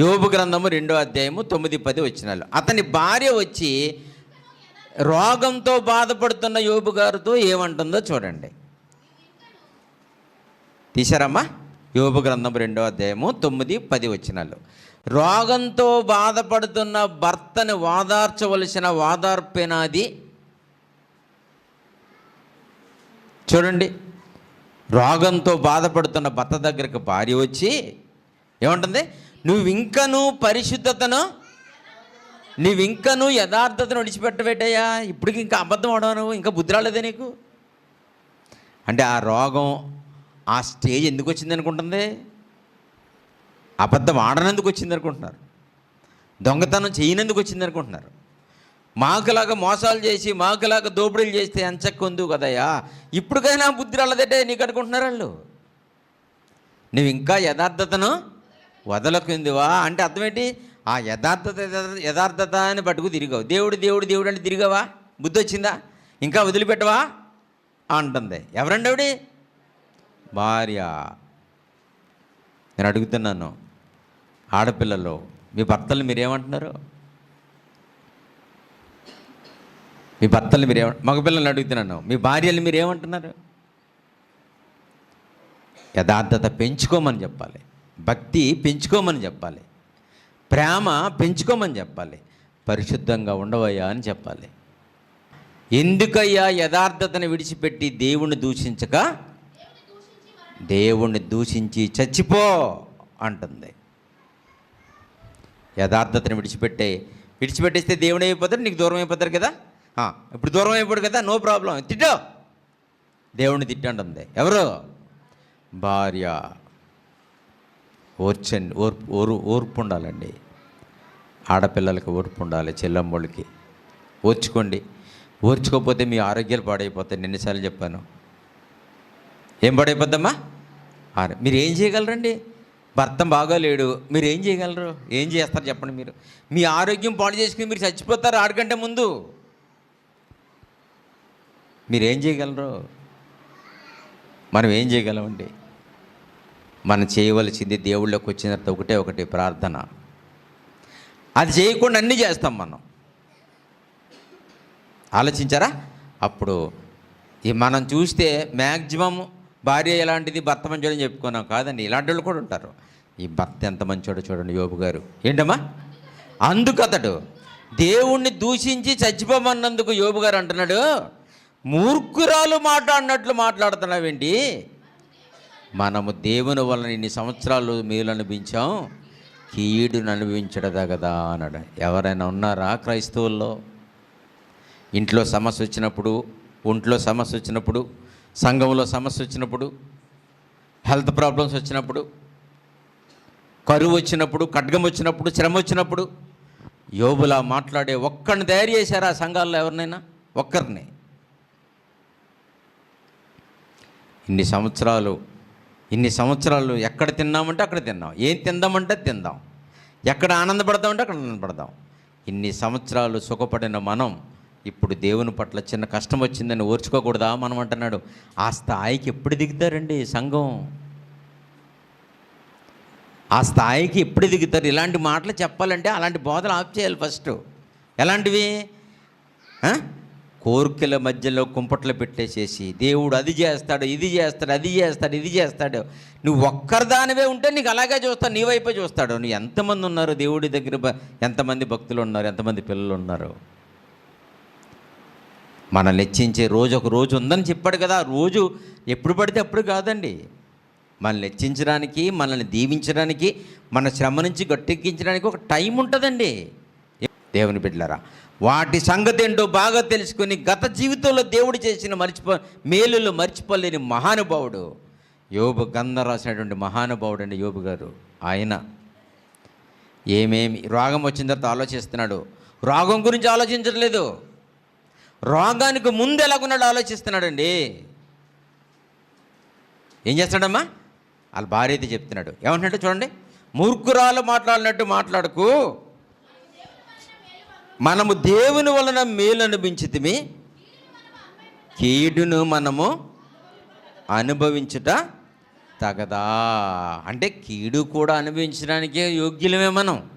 యోబు గ్రంథము రెండో అధ్యాయము తొమ్మిది పది వచ్చినాలు. అతని భార్య వచ్చి రోగంతో బాధపడుతున్న యోబు గారితో ఏమంటుందో చూడండి. తీశారమ్మా? యోబు గ్రంథం రెండో అధ్యాయము తొమ్మిది పది వచ్చినాలు. రోగంతో బాధపడుతున్న భర్తని వాదార్చవలసిన వాదార్పేనాది చూడండి. రోగంతో బాధపడుతున్న భర్త దగ్గరికి భార్య వచ్చి ఏమంటుంది? నువ్వు పరిశుద్ధతను నువ్వు యథార్థతను విడిచిపెట్టబెట్టయ్యా. ఇప్పటికి ఇంకా అబద్ధం ఆడవు ఇంకా బుద్ధి రాలేదే నీకు? అంటే ఆ రోగం ఆ స్టేజ్ ఎందుకు వచ్చింది అనుకుంటుంది? అబద్ధం ఆడనందుకు వచ్చింది అనుకుంటున్నారు? దొంగతనం చేయనందుకు వచ్చింది అనుకుంటున్నారు? మాకులాగా మోసాలు చేసి మాకులాగా దోపిడీలు చేస్తే ఎంచక్క ఉంది కదయ్యా. ఇప్పటికైనా బుద్ధి రాలేదంటే నీకు అనుకుంటున్నారు వాళ్ళు? నువ్వు ఇంకా యథార్థతను వదలకుందివా అంటే అర్థం ఏంటి ఆ యథార్థత యథార్థత అని పట్టుకు తిరిగావు. దేవుడు దేవుడు దేవుడు అంటే తిరిగావా? బుద్ధి వచ్చిందా ఇంకా వదిలిపెట్టవా? అంటుంది. ఎవరండి ఆవిడ? భార్య. నేను అడుగుతున్నాను ఆడపిల్లలు. మీ భర్తలు మీరేమంటున్నారు? మీ భర్తలు మీరే మగపిల్లల్ని అడుగుతున్నాను మీ భార్యలు మీరేమంటున్నారు? యథార్థత పెంచుకోమని చెప్పాలి. భక్తి పెంచుకోమని చెప్పాలి. ప్రేమ పెంచుకోమని చెప్పాలి. పరిశుద్ధంగా ఉండవయ్యా అని చెప్పాలి. ఎందుకయ్యా యథార్థతను విడిచిపెట్టి దేవుణ్ణి దూషించక? దేవుణ్ణి దూషించి చచ్చిపో అంటుంది. యథార్థతను విడిచిపెట్టే విడిచిపెట్టేస్తే దేవుడు అయిపోతాడు నీకు దూరం అయిపోతారు కదా? ఇప్పుడు దూరం అయిపోడు కదా నో ప్రాబ్లం. తిట్టో. దేవుణ్ణి తిట్టంటుంది. ఎవరు? భార్య. ఓర్చండి ఓర్పు ఓరు ఓర్పు ఉండాలండి ఆడపిల్లలకి ఓర్పు ఉండాలి చెల్లమ్మోళ్ళకి ఓర్చుకోండి. ఓర్చుకోకపోతే మీ ఆరోగ్యాలు పాడైపోతాయి. ఎన్నిసార్లు చెప్పాను. ఏం పాడైపోద్దమ్మా? ఆరు. మీరు ఏం చేయగలరండి? భర్త బాగోలేడు మీరు ఏం చేయగలరు? ఏం చేస్తారు చెప్పండి మీరు? మీ ఆరోగ్యం పాడు చేసుకుని మీరు చచ్చిపోతారు ఆడకంటే ముందు. మీరు ఏం చేయగలరు? మనం ఏం చేయగలమండి? మనం చేయవలసింది దేవుళ్ళకి వచ్చిన తర్వాత ఒకటే ఒకటి ప్రార్థన. అది చేయకుండా అన్నీ చేస్తాం మనం. ఆలోచించారా? అప్పుడు ఈ మనం చూస్తే మ్యాక్సిమం భార్య ఎలాంటిది భర్త మంచోడని చెప్పుకున్నాం కాదండి. ఇలాంటి వాళ్ళు కూడా ఉంటారు. ఈ భర్త ఎంత మంచోడో చూడండి యోబు గారు. ఏంటమ్మా? అందుకతడు దేవుణ్ణి దూషించి చచ్చిపోమన్నందుకు యోబు గారు అంటున్నాడు. మూర్ఖురాలు మాట్లాడినట్లు మాట్లాడుతున్నావేంటి? మనము దేవుని వలన ఇన్ని సంవత్సరాలు మేలు అనిపించాం కీడును అనుభవించడదా కదా అన్నాడు. ఎవరైనా ఉన్నారా క్రైస్తవుల్లో? ఇంట్లో సమస్య వచ్చినప్పుడు ఒంట్లో సమస్య వచ్చినప్పుడు సంఘంలో సమస్య వచ్చినప్పుడు హెల్త్ ప్రాబ్లమ్స్ వచ్చినప్పుడు కరువు వచ్చినప్పుడు ఖడ్గం వచ్చినప్పుడు శ్రమ వచ్చినప్పుడు యోబులా మాట్లాడే ఒక్కరిని తయారు చేశారా ఆ సంఘాల్లో ఎవరినైనా? ఒక్కరిని. ఇన్ని సంవత్సరాలు ఇన్ని సంవత్సరాలు ఎక్కడ తిన్నామంటే అక్కడ తిన్నాం. ఏం తిందామంటే తిందాం. ఎక్కడ ఆనందపడదామంటే అక్కడ ఆనందపడదాం ఇన్ని సంవత్సరాలు సుఖపడిన మనం ఇప్పుడు దేవుని పట్ల చిన్న కష్టం వచ్చిందని ఓర్చుకోకూడదా మనం అంటున్నాడు. ఆ స్థాయికి ఎప్పుడు దిగుతారండి సంఘం? ఆ స్థాయికి ఎప్పుడు దిగుతారు? ఇలాంటి మాటలు చెప్పాలంటే అలాంటి బోధలు ఆఫ్ చేయాలి ఫస్ట్. ఎలాంటివి? కోరికల మధ్యలో కుంపట్లు పెట్టేసేసి దేవుడు అది చేస్తాడు ఇది చేస్తాడు అది చేస్తాడు ఇది చేస్తాడు. నువ్వు ఒక్కరిదానివే ఉంటే నీకు అలాగే చూస్తాడు నీ వైపే చూస్తాడు. నువ్వు ఎంతమంది ఉన్నారు దేవుడి దగ్గర ఎంతమంది భక్తులు ఉన్నారు ఎంతమంది పిల్లలు ఉన్నారు? మనల్ని హెచ్చించే రోజు ఒక రోజు ఉందని చెప్పాడు కదా. రోజు ఎప్పుడు పడితే అప్పుడు కాదండి. మనల్ని హెచ్చించడానికి మనల్ని దీవించడానికి మన శ్రమ నుంచి గట్టెక్కించడానికి ఒక టైం ఉంటుందండి. దేవుని బిడ్డలరా వాటి సంగతి ఏంటో బాగా తెలుసుకొని గత జీవితంలో దేవుడు చేసిన మర్చిపో మేలులు మర్చిపోలేని మహానుభావుడు. యోబు గంధ రాసినటువంటి మహానుభావుడు అండి యోబు గారు ఆయన. ఏమేమి రోగం వచ్చిన తర్వాత ఆలోచిస్తున్నాడు. రోగం గురించి ఆలోచించట్లేదు. రోగానికి ముందు ఎలాగున్నాడు ఆలోచిస్తున్నాడండి. ఏం చేస్తాడమ్మా వాళ్ళ భార్య అయితే చెప్తున్నాడు. ఏమంటున్నాడు చూడండి? మూర్ఖురాలు మాట్లాడినట్టు మాట్లాడకు. మనము దేవుని వలన మేలు అనిపించితిమి కీడును మనము అనుభవించుట తగదా. అంటే కీడు కూడా అనుభవించడానికే యోగ్యులమే మనం.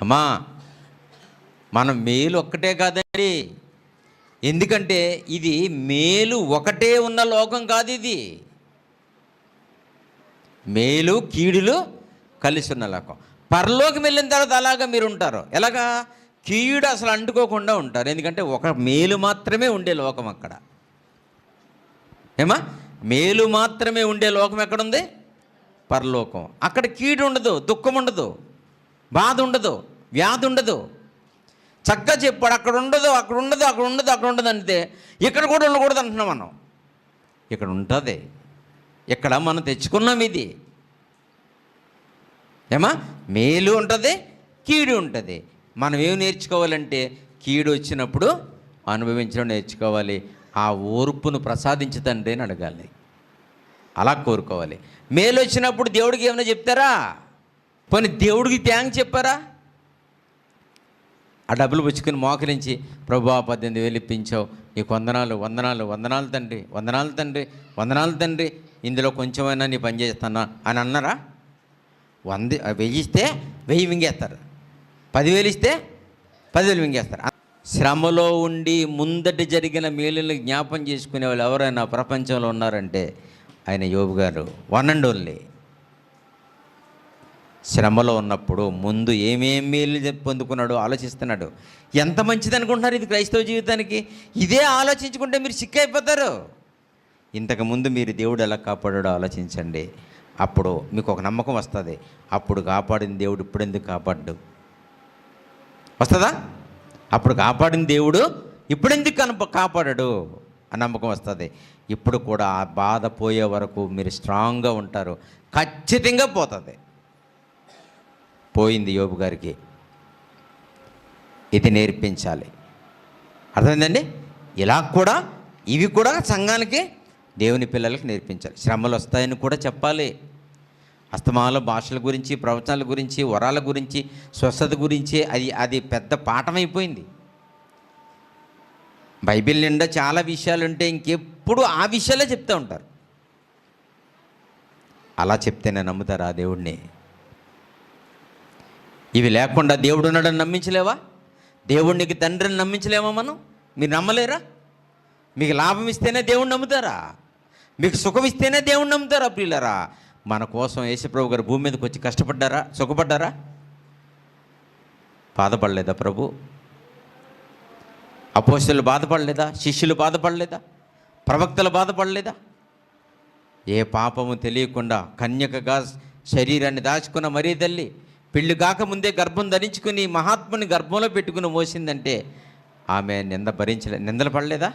అమ్మా మనం మేలు ఒక్కటే కాదండి. ఎందుకంటే ఇది మేలు ఒకటే ఉన్న లోకం కాదు ఇది. మేలు కీడులు కలిసి ఉన్న లోకం. పరలోకి వెళ్ళిన తర్వాత అలాగా మీరు ఉంటారు ఎలాగా? కీడు అసలు అంటుకోకుండా ఉంటారు. ఎందుకంటే ఒక మేలు మాత్రమే ఉండే లోకం అక్కడ. ఏమా? మేలు మాత్రమే ఉండే లోకం ఎక్కడుంది? పరలోకం. అక్కడ కీడు ఉండదు దుఃఖం ఉండదు బాధ ఉండదు వ్యాధి ఉండదు. చక్కగా చెప్పాడు అక్కడ ఉండదు అక్కడ ఉండదు అక్కడ ఉండదు అక్కడ ఉండదు అంటే ఇక్కడ కూడా ఉండకూడదు అంటున్నాం మనం. ఇక్కడ ఉంటుంది. ఇక్కడ మనం తెచ్చుకున్నాం ఇది. ఏమా? మేలు ఉంటుంది కీడు ఉంటుంది. మనం ఏం నేర్చుకోవాలంటే కీడు వచ్చినప్పుడు అనుభవించడం నేర్చుకోవాలి. ఆ ఓర్పును ప్రసాదించు తండ్రి అని అడగాలి. అలా కోరుకోవాలి. మేలు వచ్చినప్పుడు దేవుడికి ఏమైనా చెప్తారా? పోనీ దేవుడికి థ్యాంక్ చెప్పారా? ఆ డబ్బులు పుచ్చుకొని మోకరించి ప్రభు పద్దెనిమిది వేలు ఇప్పించావు. నీకు వందనాలు వందనాలు వందనాలు తండ్రి వందనాలు తండ్రి వందనాలు తండ్రి. ఇందులో కొంచెమైనా నీ పని చేస్తానా? అని అన్నారా? వంద వెయ్యి ఇస్తే వెయ్యి మింగేస్తారు. పదివేలు ఇస్తే పదివేలు మింగేస్తారు. శ్రమలో ఉండి ముందటి జరిగిన మేలుని జ్ఞాపం చేసుకునే వాళ్ళు ఎవరైనా ప్రపంచంలో ఉన్నారంటే ఆయన యోబు గారు వన్ అండ్ ఓన్లీ శ్రమలో ఉన్నప్పుడు ముందు ఏమేం మేలు పొందుకున్నాడో ఆలోచిస్తున్నాడు. ఎంత మంచిది అనుకుంటున్నారు ఇది క్రైస్తవ జీవితానికి? ఇదే ఆలోచించుకుంటే మీరు సిక్ అయిపోతారు. ఇంతకుముందు మీరు దేవుడు ఎలా కాపాడాడో ఆలోచించండి. అప్పుడు మీకు ఒక నమ్మకం వస్తుంది. అప్పుడు కాపాడిన దేవుడు ఇప్పుడు ఎందుకు కాపాడు వస్తుందా? అప్పుడు కాపాడిన దేవుడు ఇప్పుడు ఎందుకు కనప కాపాడాడు? ఆ నమ్మకం వస్తుంది. ఇప్పుడు కూడా ఆ బాధ పోయే వరకు మీరు స్ట్రాంగ్గా ఉంటారు. ఖచ్చితంగా పోతుంది. పోయింది యోబు గారికి. ఇది నేర్పించాలి. అర్థమైందండి? ఇలా కూడా ఇవి కూడా సంఘానికి దేవుని పిల్లలకు నేర్పించాలి. శ్రమలు వస్తాయని కూడా చెప్పాలి. అస్తమాల భాషల గురించి ప్రవచనాల గురించి వరాల గురించి స్వస్థత గురించి అది అది పెద్ద పాఠమైపోయింది బైబిల్ నిండా చాలా విషయాలు ఉంటే ఇంకెప్పుడు ఆ విషయాలే చెప్తూ ఉంటారు. అలా చెప్తేనే నమ్ముతారు ఆ దేవుడిని ఇవి లేకుండా దేవుడు ఉన్నాడని నమ్మించలేవా? దేవుడికి తండ్రిని నమ్మించలేమా మనం? మీరు నమ్మలేరా? మీకు లాభం ఇస్తేనే దేవుణ్ణి నమ్ముతారా? మీకు సుఖం ఇస్తేనే దేవుణ్ణి నమ్ముతారా ప్రియులరా. మన కోసం యేసుప్రభు గారు భూమి మీదకి వచ్చి కష్టపడ్డారా? సుఖపడ్డారా? బాధపడలేదా ప్రభు? అపోస్తులు బాధపడలేదా? శిష్యులు బాధపడలేదా? ప్రవక్తలు బాధపడలేదా? ఏ పాపము తెలియకుండా కన్యకగా శరీరాన్ని దాచుకున్న మరీ తల్లి పెళ్ళి కాకముందే గర్భం ధరించుకుని మహాత్ముని గర్భంలో పెట్టుకుని మోసిందంటే ఆమె నింద భరించలే నిందలు పడలేదా?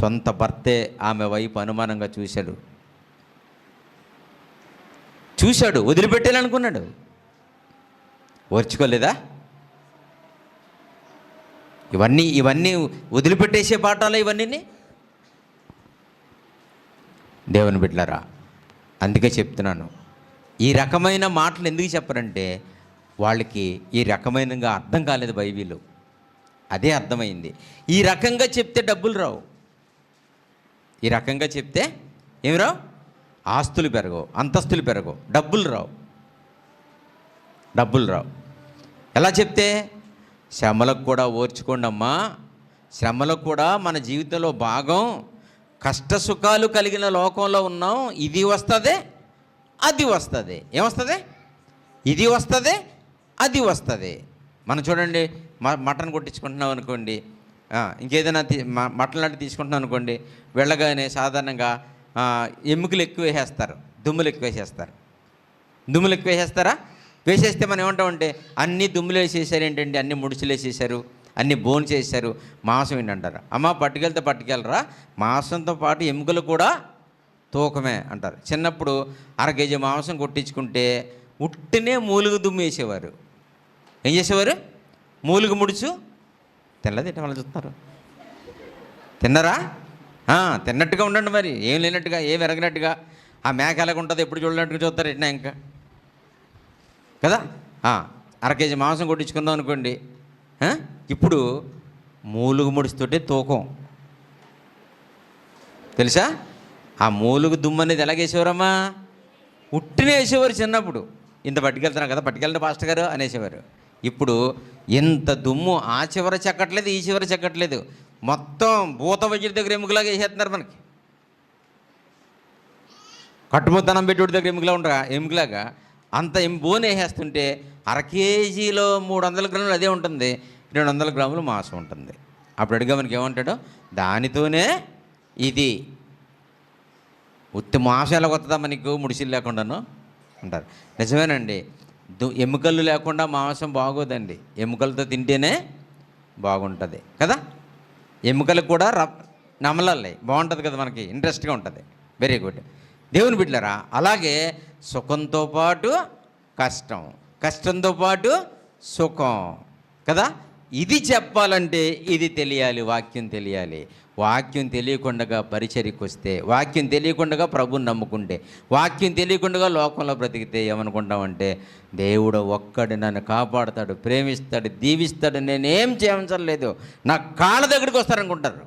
సొంత భర్తే ఆమె వైపు అనుమానంగా చూశాడు. చూశాడు వదిలిపెట్టాలనుకున్నాడు ఓర్చుకోలేదా? ఇవన్నీ ఇవన్నీ వదిలిపెట్టేసే పాఠాలు ఇవన్నీ దేవుని బిడ్డలరా అందుకే చెప్తున్నాను. ఈ రకమైన మాటలు ఎందుకు చెప్పరంటే వాళ్ళకి ఈ రకమైనగా అర్థం కాలేదు బైబిల్. అదే అర్థమైంది. ఈ రకంగా చెప్తే డబ్బులు రావు. ఈ రకంగా చెప్తే ఏమి రావు ఆస్తులు పెరగవు అంతస్తులు పెరగవు డబ్బులు రావు. డబ్బులు రావు. ఎలా చెప్తే? శ్రమలకు కూడా ఓర్చుకోండి అమ్మా శ్రమలకు కూడా మన జీవితంలో భాగం. కష్ట సుఖాలు కలిగిన లోకంలో ఉన్నాం. ఇది వస్తుంది అది వస్తుంది. ఏమొస్తుంది? ఇది వస్తుంది అది వస్తుంది. మనం చూడండి మ- మటన్ కొట్టించుకుంటున్నాం అనుకోండి. ఇంకేదైనా మటన్ లాంటివి తీసుకుంటున్నాం అనుకోండి వెళ్ళగానే సాధారణంగా ఎముకలు ఎక్కువ వేసేస్తారు దుమ్ములు ఎక్కువ వేసేస్తారు. దుమ్ములు ఎక్కువ వేసేస్తారా? వేసేస్తే మనం ఏమంటామంటే అన్ని దుమ్ములు వేసేసారు ఏంటండి? అన్ని ముడుచులు వేసేసారు అన్ని బోన్ చేశారు మాంసం ఏంటంటారు అమ్మ పట్టుకెళ్తే పట్టుకెళ్ళరా? మాంసంతో పాటు ఎముకలు కూడా తూకమే అంటారు. చిన్నప్పుడు అర కేజీ మాంసం కొట్టించుకుంటే ఉట్టినే మూలుగు దుమ్ము వేసేవారు. ఏం చేసేవారు? మూలుగు ముడుచు తెల్లది వాళ్ళు చూస్తున్నారు? తిన్నారా? తిన్నట్టుగా ఉండండి మరి. ఏం లేనట్టుగా ఏం ఎరగనట్టుగా. ఆ మేక ఎలాగుంటుందో ఎప్పుడు చూడనట్టుగా చూస్తారు ఎట్నా ఇంకా? కదా? అర కేజీ మాంసం కొట్టించుకుందాం అనుకోండి. ఇప్పుడు మూలుగు ముడుస్తుంటే తూకం. తెలుసా? ఆ మూలుగు దుమ్ము అనేది ఎలాగేసేవారమ్మా? ఉట్టినే వేసేవారు చిన్నప్పుడు. ఇంత పట్టుకెళ్తున్నాం కదా పట్టుకెళ్ళండి పాస్టర్ గారు అనేసేవారు. ఇప్పుడు ఇంత దుమ్ము ఆ చివర చెక్కట్లేదు ఈ చివర చెక్కట్లేదు. మొత్తం భూత వైద్యుడి దగ్గర ఎముకలాగా వేసేస్తున్నారు మనకి. కట్టుముద్దనం పెట్టుడి దగ్గర ఎముకలా ఉండగా ఎముకలాగా. అంత ఎం బోన్ వేసేస్తుంటే అర కేజీలో మూడు వందల గ్రాములు అదే ఉంటుంది. రెండు వందల గ్రాములు మాంసం ఉంటుంది. అప్పుడు అడిగా మనకి ఏమంటాడు? దానితోనే ఇది. ఉత్తి మాంసం ఎలా కొత్తదా మనకు? ముడిసిల్ లేకుండాను? అంటారు. నిజమేనండి. ఎముకలు లేకుండా మాంసం బాగోదండి. ఎముకలతో తింటేనే బాగుంటుంది కదా? ఎముకలు కూడా ర నమలాలి బాగుంటుంది కదా మనకి ఇంట్రెస్ట్గా ఉంటుంది. వెరీ గుడ్ దేవుని బిడ్డలారా అలాగే సుఖంతో పాటు కష్టం కష్టంతో పాటు సుఖం కదా? ఇది చెప్పాలంటే ఇది తెలియాలి వాక్యం తెలియాలి. వాక్యం తెలియకుండా పరిచర్యకు వస్తే వాక్యం తెలియకుండా ప్రభుని నమ్ముకుంటే వాక్యం తెలియకుండా లోకంలో బ్రతికితే ఏమనుకుంటామంటే దేవుడు ఒక్కడు నన్ను కాపాడుతాడు ప్రేమిస్తాడు దీవిస్తాడు నేనేం చేయవసరం లేదు నా కాళ్ళ దగ్గరికి వస్తారనుకుంటారు.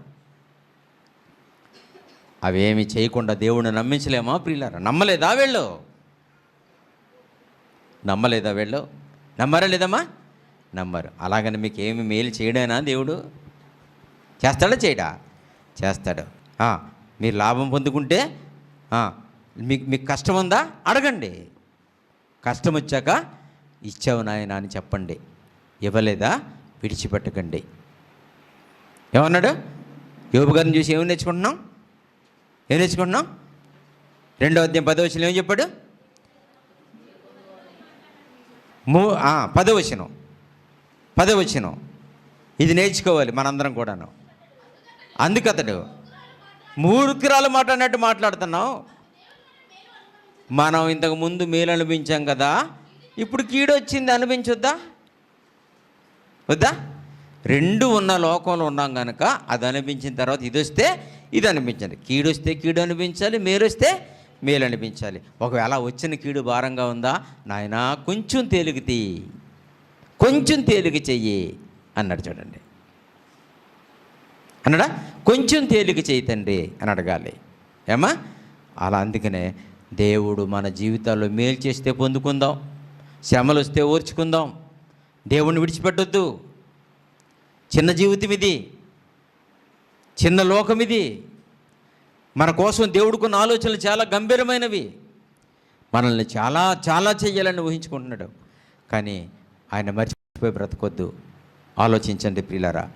అవేమి చేయకుండా దేవుడిని నమ్మించలేమా ప్రియులారా? నమ్మలేదా వీళ్ళు? నమ్మలేదా వీళ్ళు? నమ్మరా లేదమ్మా నమ్మరు అలాగని మీకు ఏమి మేలు చేయడానా దేవుడు? చేస్తాడా చేయడా? చేస్తాడు. మీరు లాభం పొందుకుంటే మీకు మీకు కష్టం ఉందా? అడగండి. కష్టం వచ్చాక ఇచ్చావు నాయన అని చెప్పండి. ఇవ్వలేదా? విడిచిపెట్టకండి. ఏమన్నాడు? యోబు గారిని చూసి ఏమి నేర్చుకుంటున్నాం? ఏం నేర్చుకుంటున్నాం? రెండో అధ్యాయం పదవచనం ఏం చెప్పాడు? మూ పదవచనం పదవచనం. ఇది నేర్చుకోవాలి మనందరం కూడాను. అందుకతడు మూర్ఖురాలు మాట అన్నట్టు మాట్లాడుతున్నావు. మనం ఇంతకు ముందు మేలు అనిపించాం కదా. ఇప్పుడు కీడు వచ్చింది అనిపించొద్దా వద్దా? రెండు ఉన్న లోకంలో ఉన్నాం కనుక అది అనిపించిన తర్వాత ఇది వస్తే ఇది అనిపించాలి కీడు వస్తే కీడు అనిపించాలి మేలు వస్తే మేలు అనిపించాలి ఒకవేళ వచ్చిన కీడు భారంగా ఉందా? నాయనా కొంచెం తేలిగితే కొంచెం తేలిక చెయ్యి అన్నాడు చూడండి. అన్నాడా? కొంచెం తేలిక చేయి తండ్రి అని అడగాలి. ఏమా అలా అందుకనే దేవుడు మన జీవితాల్లో మేలు చేస్తే పొందుకుందాం శ్రమలు వస్తే ఓర్చుకుందాం. దేవుణ్ణి విడిచిపెట్టొద్దు. చిన్న జీవితం ఇది చిన్న లోకం ఇది. మన కోసం దేవుడుకున్న ఆలోచనలు చాలా గంభీరమైనవి. మనల్ని చాలా చాలా చేయాలని ఊహించుకుంటున్నాడు. కానీ ఆయన మర్చిపోయి బ్రతకొద్దు. ఆలోచించండి ప్రియులారా.